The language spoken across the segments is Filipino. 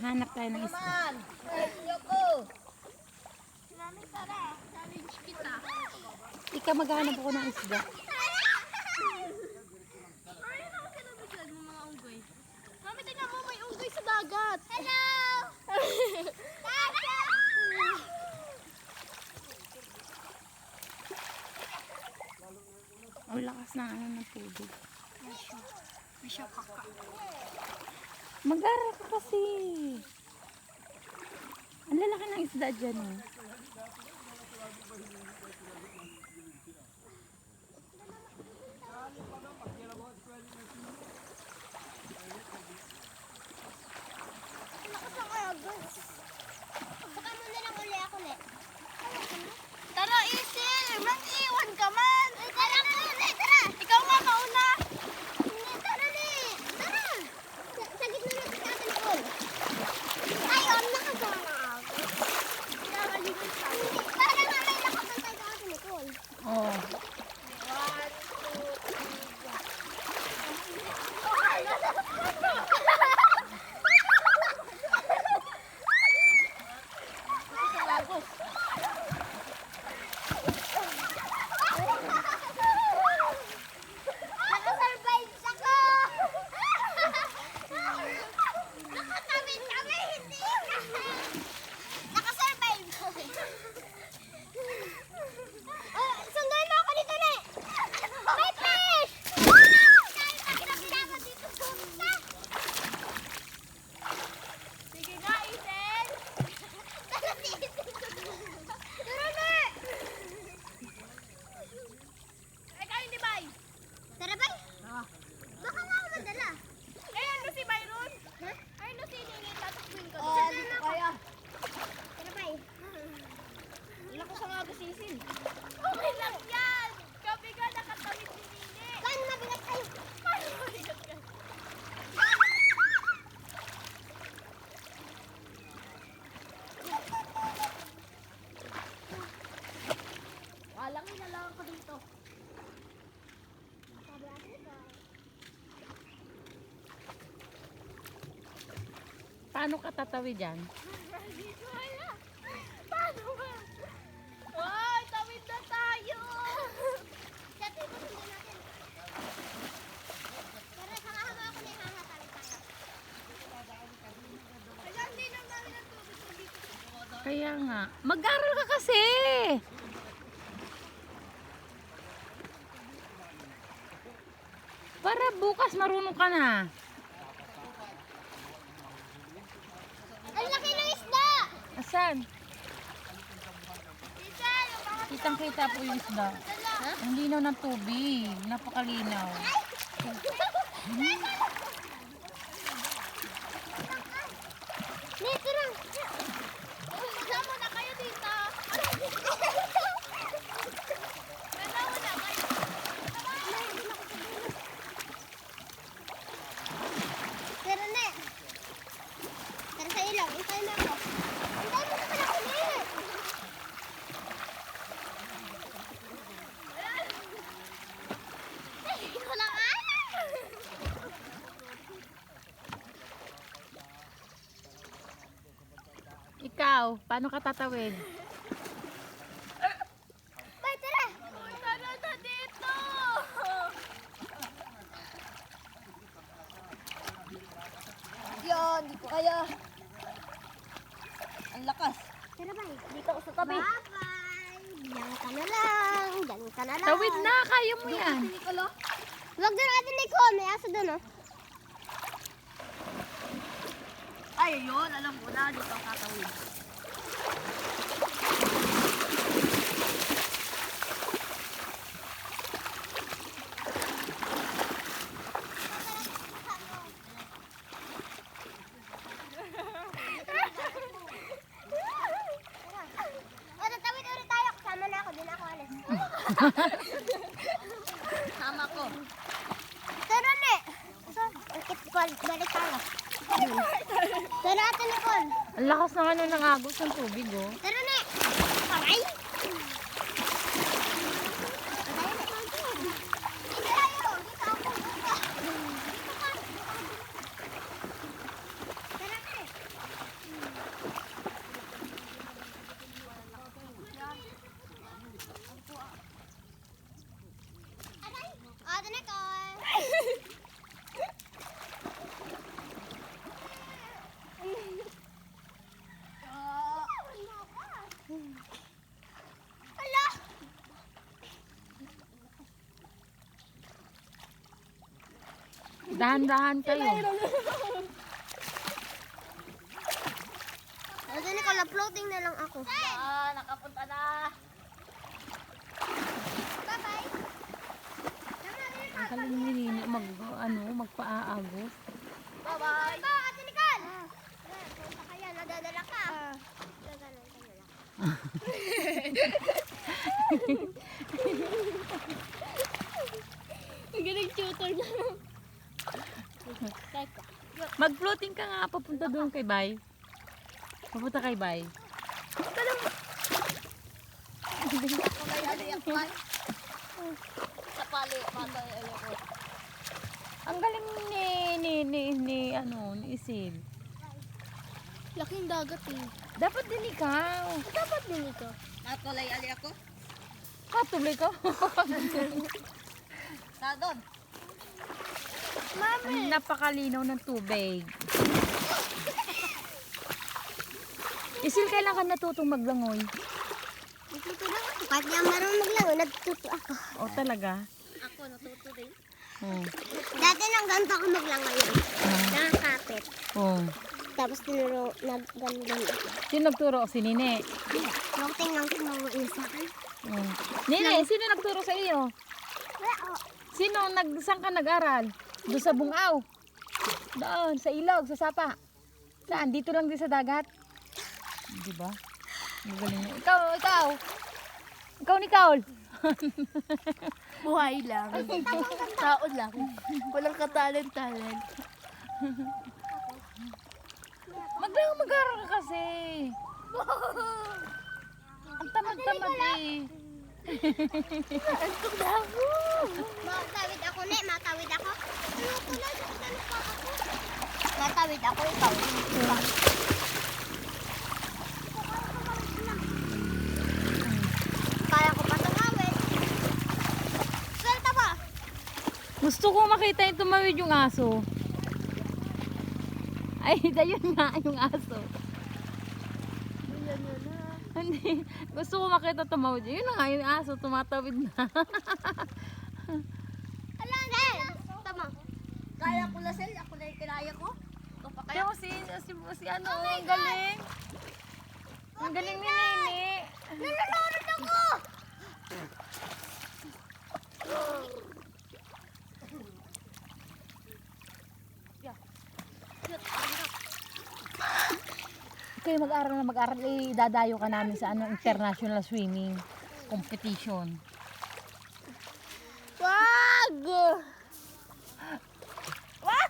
Hanap tayo ng isda. Man! Yoko! Mami, tara. Challenge kita. Ika maghanap ako ng isda. Mami, tingnan mo, may unggoy sa dagat. Hello! Tara! Ang lakas na ano ng tubig. Bisyo kaka. Mag-aral ka kasi. Ang lalaki ng isda dyan eh. Paano ka tatawid dyan? Dito wala. Paano ba? Ay, tawid na tayo! Dati mo hindi natin. Tara, sama-sama ako na ihahatawid tayo. Kaya hindi na namin ang tubig ko dito. Kaya nga. Mag-aral ka kasi. Para bukas marunong ka na. Ang laki ng isda! Mga Kitang kita po yung isda. Ang linaw ng tubig. Napakalinaw. Dito lang. Sama na kayo dito. Dalawa na kayo. Tara na. Tara sa ilaw. Intay na ako. Intay mo na pala ulit. Ay, ko lang alam. Ikaw, paano ka tatawid? Bay, tara! Na dito! Yan, ko kaya. Ang lakas. Tara, bay. Dito ako sa tabi. Bye-bye! Diyan ka na lang. Diyan ka na lang. Tawid na, kaya mo yan. Nicolo? Huwag doon natin Nicole. May aso doon, oh. Ay, yun. Alam ko na. Dito ang alis. Sama ko. Tara, ne. So, balik tayo. Tara natin, Nicole. Ang lakas ng ano ng agos ng tubig, oh. Tara, ne. Aray! Dahan-dahan kayo. Ate Nicole, floating na lang ako. Ah, nakapunta na. Bye-bye. Ang galing ni Nini mag, ano, magpaaagos. Bye-bye. Ito, Ate Nicole. Punta kaya, nadadala ka. Gaganon ka na lang. Ang galing tutor na. Mag-floating ka nga papunta doon kay Bay. Papunta kay Bay. Ang galing ni, ni, ni, ni, ano, ni Isil. Laking dagat eh. Dapat din ikaw. Dapat din ito. Nakulay ali ako. Katuloy ka. Sa doon. Ang napakalinaw ng tubig. Isil, kailan ka natutong maglangoy? Natuto lang ako. Kahit ako marunong maglango, natuto ako. O talaga? Ako, natuto din. Oo. Dati nang ganito ako maglangoy. Ah. Nakakapit. Oo. Tapos tinuro, nag-ganyan ako. Sino nagturo? Si Nine. Floating lang tumuwa sa akin. Oo. Nine, sino nagturo sa iyo? Wala oh. Sino nag saan ka nag-aral? Doon sa Bungaw. Doon sa ilog, sa Sapa. Saan? Dito lang din sa dagat. Di ba? Magaling na. Ikaw, ikaw. Ikaw ni Kaul. Buhay lang. Tao lang. Walang katalent-talent. Maglang mag-aral ka kasi. Ang tamad-tamad eh. Matawid ako na, matawid ako. Ano ko na, pa ako? Matawid ako, ikaw. Kaya ko pa tumawid. Swelta pa. Gusto ko makita yung tumawid yung aso. Ay, ayun nga yung aso. Hindi. Gusto ko makita tumawid. Yun na nga yung aso, tumatawid na. Kaya ko la sel, ako na yung kinaya ko. Ito pa kaya. Kaya si, si, si ano, ang galing. Ang galing ni Nini. Nalulunod ako. Kayo mag-aral na mag-aral, eh, dadayo ka namin sa ano, international swimming competition. Wag! Ah,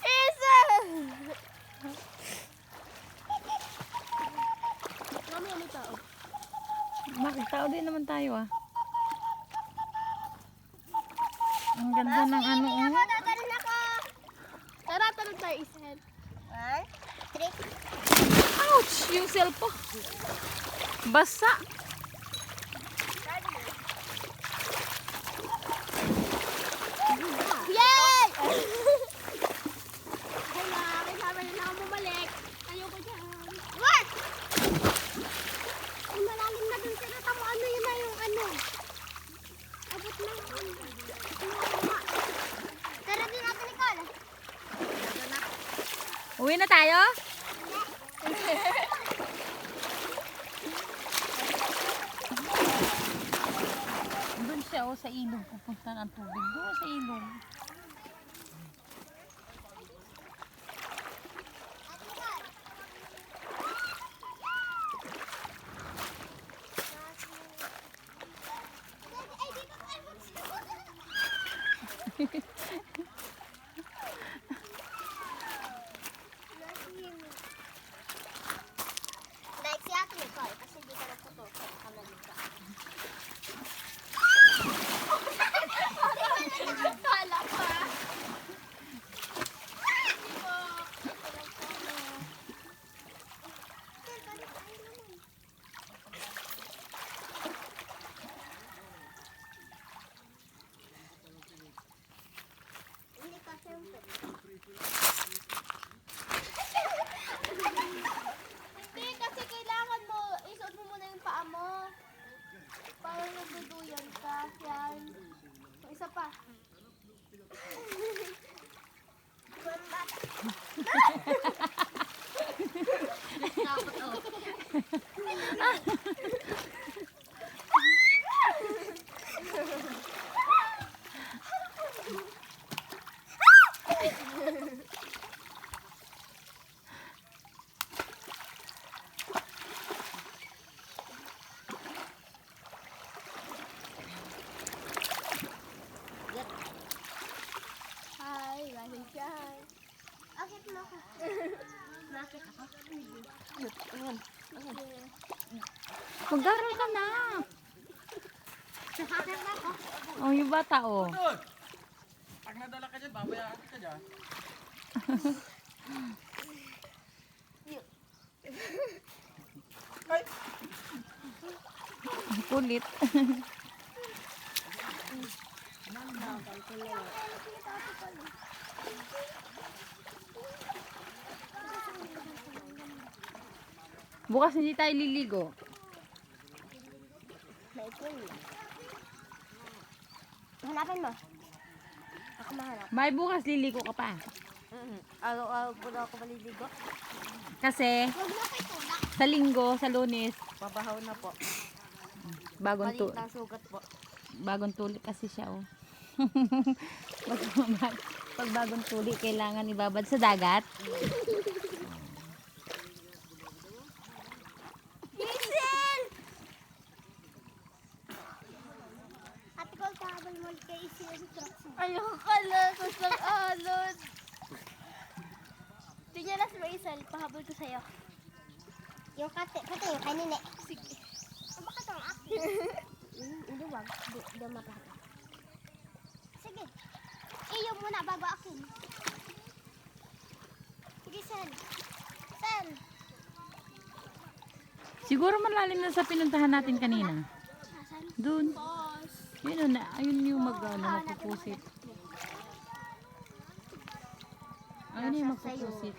Isa! Mami, ano tao? Bakit tao din naman tayo ah. Ang ganda ng ano oh. Ako, tatalon ako! Tara, talon tayo, Isel. One, three. Ouch! Yung cellphone. Basa. Yay! Hala, kasama na ako bumalik. Ayoko dyan. What? Ay, malalim na dun sila. Tamo, ano yun na yung ano? Abot na yung ano. Tara din natin, Nicole. Uwi na tayo? Doon siya oh, sa ilog pupunta ng tubig. Doon sa ilog. Ay, isa pa. Bata. Mag-aral ka na. Oh, yung bata, oh. Pag nadala ka dyan, babayaan ka dyan. Ay! Kulit. Bukas hindi tayo liligo. Hanapin mo. Ako mahanap. May bukas liligo ka pa. Araw-araw po na ako maliligo. Kasi Huwag tulak. sa linggo, sa lunes, Babahaw na po. bagong, tu Maliit na sugat po. bagong tuli kasi siya, oh. pag, pag, pag bagong tuli, kailangan ibabad sa dagat. Hazel! Ate ko, kahabol mo kay Isil sa Ayoko ka na. Kusang alon. Tingnan na si Maisel, pahabol ko sa'yo. Yung kate, kate yung kay Nene. Sige. Ah, bakit ang akin? Hindi, wag. Hindi, hindi mapata. Sige. Iyo muna bago akin. Sige, Sel. Sel. Siguro malalim na sa pinuntahan natin kanina. Doon. Yun, na, ayun yung mag, ano, magpupusit. Ayun yung magpupusit.